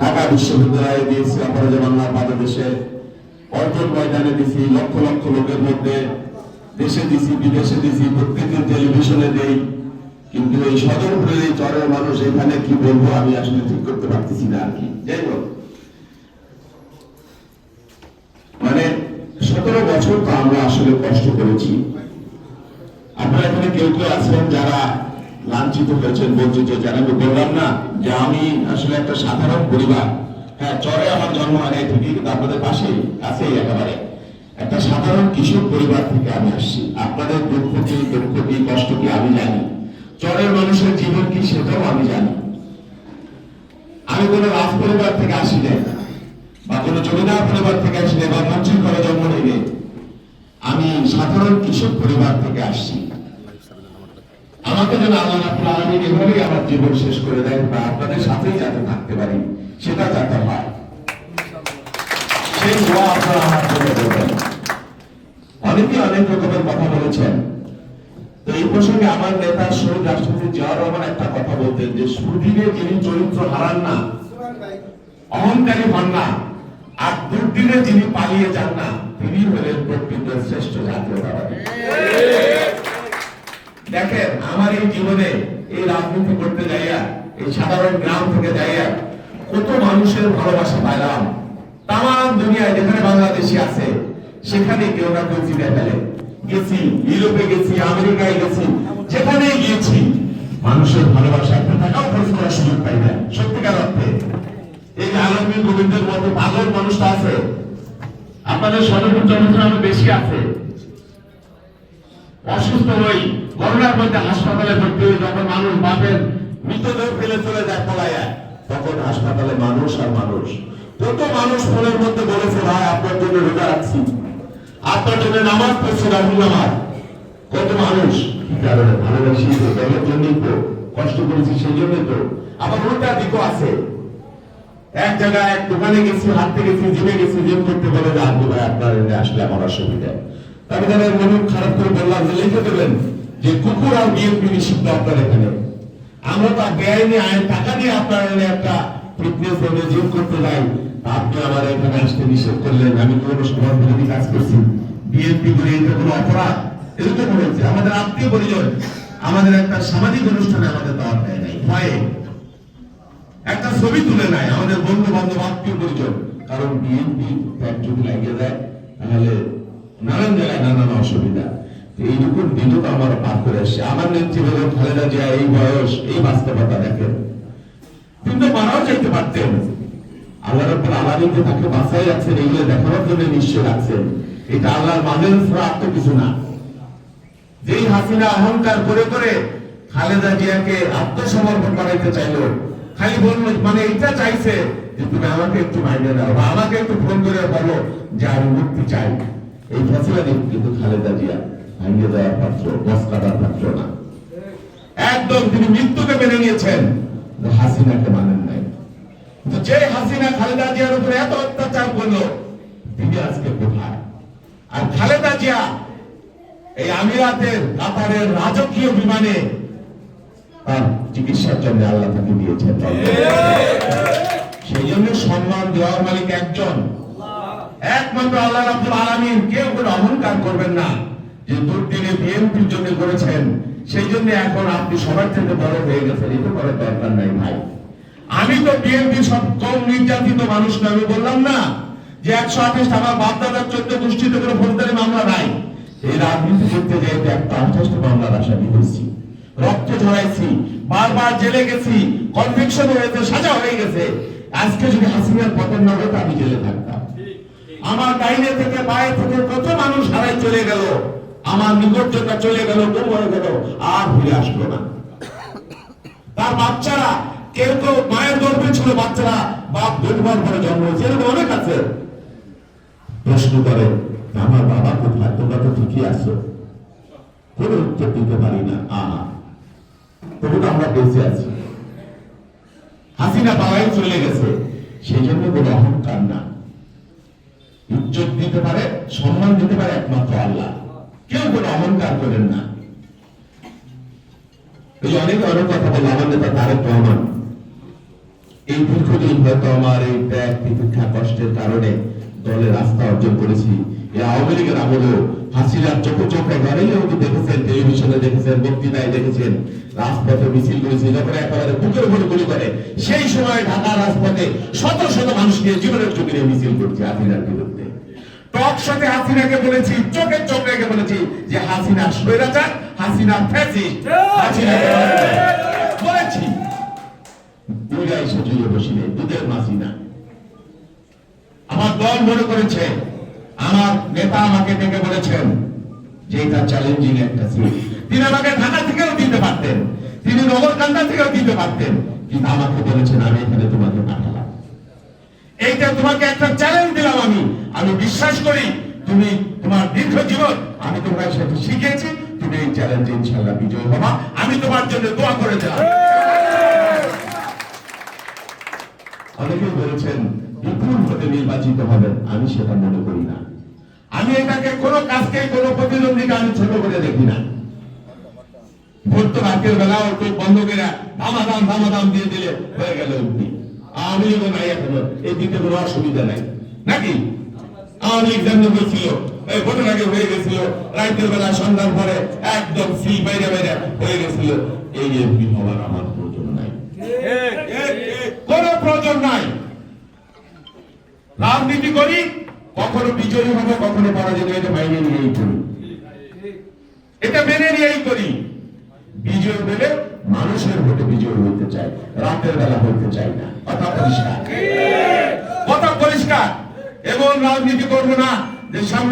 ঢাকা বিশ্ববিদ্যালয়ে দিয়েছি অপরাজয় বাংলার বাংলাদেশে অর্জন ময়দানে দিছি লক্ষ লক্ষ লোকের মধ্যে দেশে দিছি বিদেশে দিছি প্রত্যেকের টেলিভিশনে দেই। কিন্তু এই সদরপুরের এই চরের মানুষ এখানে কি বলব, আমি আসলে ঠিক করতে পারতেছি না আর কি। যাই হোক। মানে সতেরো বছর তো আমরা আসলে কষ্ট করেছি। আপনারা এখানে কেউ কেউ আছেন যারা লাঞ্ছিত হয়েছেন, বঞ্চিত যারা আমি বললাম না যে আমি আসলে একটা সাধারণ পরিবার। হ্যাঁ চরে আমার জন্ম আগে ঠিকই কিন্তু আপনাদের পাশেই কাছেই একেবারে। একটা সাধারণ কৃষক পরিবার থেকে আমি আসছি। আপনাদের দুঃখ কি দুঃখ কি, কষ্ট কি, আমি জানি। চরের মানুষের জীবন কি, সেটাও আমি জানি। আমি কোনো রাজ পরিবার থেকে আসি নাই, বা কোনো জমিদার পরিবার থেকে আসি নাই, বা মন্ত্রী ঘরে জন্ম নেই। আমি সাধারণ কৃষক পরিবার থেকে আসছি। আমাকে যেন আল্লাহ রাব্বুল আলামিন এভাবেই আমার জীবন শেষ করে দেন বা আপনাদের সাথেই যাতে থাকতে পারি, সেটা যাতে হয়। সেই দোয়া আপনারা আমার জন্য করবেন। অনেকে অনেক রকমের কথা বলেছেন। তো এই প্রসঙ্গে আমার নেতা শহীদ রাষ্ট্রপতি রহমান একটা কথা বলতেন যে সুদিনে যিনি চরিত্র হারান না, অহংকারী হন না, আর দুর্দিনে যিনি পালিয়ে যান না, তিনি হলেন প্রকৃত শ্রেষ্ঠ জাতীয়তাবাদী। দেখেন, আমার এই জীবনে এই রাজনীতি করতে যাইয়া, এই সাধারণ গ্রাম থেকে যাইয়া কত মানুষের ভালোবাসা পাইলাম। তাম দুনিয়ায় যেখানে বাংলাদেশি আছে, সেখানে কেউ না কেউ চিনে ফেলে। গেছি, ইউরোপে গেছি, আমেরিকায় গেছি যেখানে গিয়েছি, মানুষের ভালোবাসা একটা টাকাও খরচ করার সুযোগ পাই না সত্যিকার অর্থে, এই আলমী গোবিন্দের মতো পাগল মানুষটা আছে, আপনাদের সদরপুর জনসংখ্যা বেশি আছে। অসুস্থ হই করোনার মধ্যে হাসপাতালে ভর্তি হই যখন মানুষ বাপের মৃতদেহ ফেলে চলে যায় পলায় তখন হাসপাতালে মানুষ আর মানুষ। কত মানুষ ফোনের মধ্যে বলেছে ভাই আপনার জন্য রোজা রাখছি। আপনার জন্য নামাজ পড়ছি রাহুল নামাজ। কত মানুষ? কি কারণে? ভালোবাসি তো দলের জন্যই তো কষ্ট করেছি সেই জন্যই তো। আবার ওটা দিকও আছে। এক জায়গায় এক দোকানে গেছি হাঁটতে গেছি জিমে গেছি জিম করতে বলে যে আব্দু ভাই আপনার এনে আসলে আমার অসুবিধা। আমি তাদের মন খারাপ করে বললাম যে লিখে দেবেন? যে কুকুর আর বিএনপি নিষিদ্ধ আপনার এখানে। আমরা তো বেআইনি আইন, টাকা দিয়ে আপনার একটা ফিটনেস এনে জিম করতে যাই। আপনি আমার এখানে আসতে নিষেধ করলেন, আমি কোনো সমাজ বিরোধী কাজ করছি। বিএনপি করে এটা কোনো অপরাধ? এরকম হয়েছে আমাদের আত্মীয় পরিজন, আমাদের একটা সামাজিক অনুষ্ঠানে আমাদের দাওয়াত দেয় নাই, ভয়ে। একটা ছবি তুলে নেয় আমাদের বন্ধু বান্ধব আত্মীয় পরিজন। কারণ বিএনপি যদি লাগিয়ে দেয়, তাহলে নানান জায়গায় নানান অসুবিধা। পার করে আসছে। আমার খালেদা জিয়া, এই বয়স, এই বাস্তবতা দেখেন। তিনি তো মারাও পারতেন। আল্লাহ রব্বুল তাকে আছেন দেখানোর জন্য নিশ্চয় রাখছেন। এটা আল্লাহর কিছু না। যেই হাসিনা অহংকার করে করে খালেদা জিয়াকে আত্মসমর্পণ করাইতে চাইলো, খালি বলল মানে এটা চাইছে যে তুমি আমাকে একটু মাইনে দাও বা আমাকে একটু ফোন করে বলো যে আমি মুক্তি চাই। এই ফেসলা কিন্তু খালেদা জিয়া। ভাঙিয়ে দেওয়ার পাত্র বস কাটার পাত্র না। একদম তিনি মৃত্যুকে মেনে নিয়েছেন হাসিনাকে মানেন নাই। যে হাসিনা খালেদা জিয়ার উপরে এত অত্যাচার করল, তিনি আজকে কোথায়? আর খালেদা জিয়া এই আমিরাতের, কাতারের রাজকীয় বিমানে তার চিকিৎসার জন্য আল্লাহ তাকে দিয়েছেন। সেই জন্য সম্মান দেওয়ার মালিক একজন। একমাত্র আল্লাহ রাব্বুল আলামিন, কেউ কোনো অহংকার করবেন না। যে দুর্দিনে বিএনপির জন্য করেছেন, সেই জন্য এখন আপনি সবার থেকে বড় হয়ে গেছেন এটা করার দরকার নাই ভাই। আমি তো বিএনপি সব কম নির্যাতিত মানুষ না, আমি বললাম না যে একশো আঠাশ আমার বাপ দাদার চোদ্দ গোষ্ঠীতে কোনো ফৌজদারি মামলা নাই। এই রাজনীতি করতে যেতে একটা আঠাশটা মামলার আসামি হয়েছি, রক্ত ঝরাইছি, বারবার জেলে গেছি কনভিকশন হয়েছে সাজা হয়ে গেছে। আজকে যদি হাসিনার পতন না হতো, আমি জেলে থাকতাম। আমার ডাইনে থেকে বাইরে থেকে কত মানুষ হারাই চলে গেল। আমার নিকটটা চলে গেল, গুম হয়ে গেল, আর ফিরে আসলো না। তার বাচ্চারা, কেউ কেউ মায়ের গর্ভে ছিল বাচ্চারা বাপ দুর্বল করে জন্ম হয়েছে। এরকম অনেক আছে। প্রশ্ন করে, আমার বাবা কোথায়? তোমরা তো ঠিকই আছো। কোন উত্তর দিতে পারি না, আহা। তবু তো আমরা বেঁচে আছি। হাসিনা বাবাই চলে গেছে। সেই জন্য কোনো অহংকার না। ইজ্জত দিতে পারে, সম্মান দিতে পারে একমাত্র আল্লাহ। কেউ কোনো অহংকার করেন না। এই অনেক রহমান। এই দীর্ঘদিন হয়তো আমার এই ত্যাগ, তিতিক্ষা কষ্টের কারণে দলের রাস্তা অর্জন করেছি। আওয়ামী লীগের আমলেও চোখে চোখে ঘরেই দেখেছেন, টেলিভিশনে দেখেছেন, বক্তৃতায় দেখেছেন। রাজপথে মিছিল করেছি, যখন একেবারে বুকের উপরে গুলি করে, সেই সময় ঢাকার রাজপথে শত শত মানুষকে জীবনের নিয়ে মিছিল করছে হাসিনার বিরুদ্ধে। টক সাথে হাসিনাকে বলেছি চোখে চোখ রেখে বলেছি যে হাসিনা স্বৈরাচার হাসিনা ফ্যাসিস্ট। হাসিনাকে বলেছি। বসিলে দুধের মাসি না। আমার দল মনে করেছে আমার নেতা আমাকে ডেকে বলেছেন যে এটা চ্যালেঞ্জিং একটা সিট তিনি আমাকে ঢাকা থেকেও দিতে পারতেন তিনি নগরকান্দা থেকেও দিতে পারতেন কিন্তু আমাকে বলেছেন আমি এখানে তোমাকে পাঠালাম এইটা তোমাকে একটা চ্যালেঞ্জ দিলাম আমি। আমি বিশ্বাস করি তুমি তোমার দীর্ঘ জীবন আমি তোমার সাথে শিখেছি, তুমি এই চ্যালেঞ্জে ইনশাল্লাহ বিজয় হবা। আমি তোমার জন্য দোয়া করে দিলাম। অনেকেই বলেছেন, বিপুল ভোটে নির্বাচিত হবেন, আমি সেটা মনে করি না। আমি এটাকে কোনো কাজকে, কোনো প্রতিদ্বন্দ্বীকে আমি ছোট করে দেখি না। ভোট তো রাতের বেলা ওকে বন্ধ করে ধামাধাম ধামাধাম দিয়ে দিলে হয়ে গেল উঠবি আওয়ামী লীগও নাই এখনও। এই দিকে কোনো অসুবিধা নাই। নাকি? আওয়ামী লীগ যেমন হয়েছিল, এই ভোটের আগে হয়ে গেছিল। রাতের বেলা, সন্ধ্যার পরে একদম সিল বাইরে বাইরে হয়ে গেছিল। এই এমপি হওয়ার আমার প্রয়োজন নাই। কোনো প্রয়োজন নাই। রাজনীতি করি, কখনো বিজয়ী হব, কখনো পরাজিত এটা মাইনে নিয়েই করি। এটা মেনে নিয়েই করি। বিজয় পেলে মানুষের ভোটে বিজয় হইতে চাই রাতের বেলা হইতে চাই না। কথা পরিষ্কার। কথা পরিষ্কার। এবং রাজনীতি করব না যে সামনে